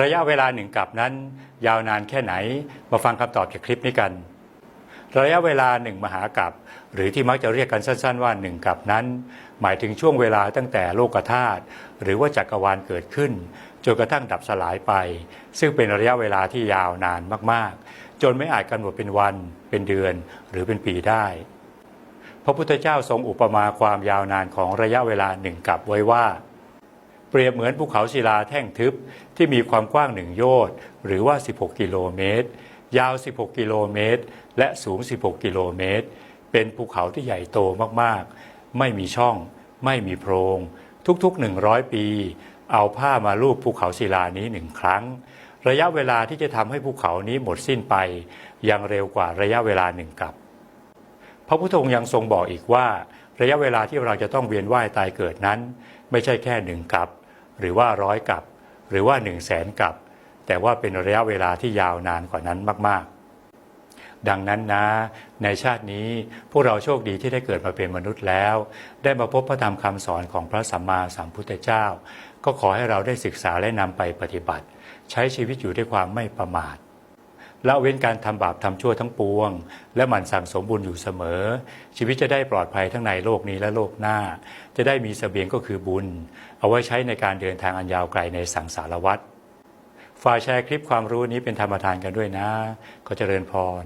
ระยะเวลาหนึ่งกับนั้น ยาวนานแค่ไหน มาฟังคำตอบจากคลิปนี้กัน ระยะเวลาหนึ่งมหากับหรือที่มักจะเรียกกันสั้น ๆ ว่าหนึ่งกับนั้น หมายถึงช่วงเวลาตั้งแต่โลกธาตุหรือว่าจักรวาลเกิดขึ้นจนกระทั่งดับสลายไป ซึ่งเป็นระยะเวลาที่ยาวนานมากๆ จนไม่อาจกำหนดเป็นวันเป็นเดือน หรือเป็นปีได้พระพุทธเจ้าทรงอุปมาความยาวนานของระยะเวลาหนึ่งกับไว้ว่า เปรียบเหมือนภูเขาศิลาแท่งทึบที่มีความกว้างหนึ่งโยชน์หรือว่า 16 กิโลเมตร ยาว 16 กิโลเมตร และสูง 16 กิโลเมตร เป็นภูเขาที่ใหญ่โตมากๆ ไม่มีช่อง ไม่มีโพรง ทุกๆ 100 ปี เอาผ้ามาลูบภูเขาศิลานี้หนึ่งครั้ง ระยะเวลาที่จะทำให้ภูเขานี้หมดสิ้นไป ยังเร็วกว่าระยะเวลาหนึ่งกับ พระพุทธองค์ยังทรงบอกอีกว่า ระยะเวลาที่เราจะต้องเวียนว่ายตายเกิดนั้น ไม่ใช่แค่หนึ่งกับ หรือว่าร้อยกับ หรือว่าหนึ่งแสนกับ แต่ว่าเป็นระยะเวลาที่ยาวนานกว่านั้นมาก ๆ ดังนั้นนะ ในชาตินี้พวกเราโชคดีที่ได้เกิดมาเป็นมนุษย์แล้ว ได้มาพบพระธรรมคำสอนของพระสัมมาสัมพุทธเจ้า ก็ขอให้เราได้ศึกษาและนำไปปฏิบัติ ใช้ชีวิตอยู่ด้วยความไม่ประมาท ละเว้นการทำบาปทำชั่วทั้งปวง และหมั่นสั่งสมบุญอยู่เสมอ ชีวิตจะได้ปลอดภัยทั้งในโลกนี้และโลกหน้า จะได้มีเสบียงก็คือบุญ เอาไว้ใช้ในการเดินทางอันยาวไกลในสังสารวัฏฝากแชร์คลิปความรู้นี้เป็นธรรมทานกันด้วยนะ ก็เจริญพร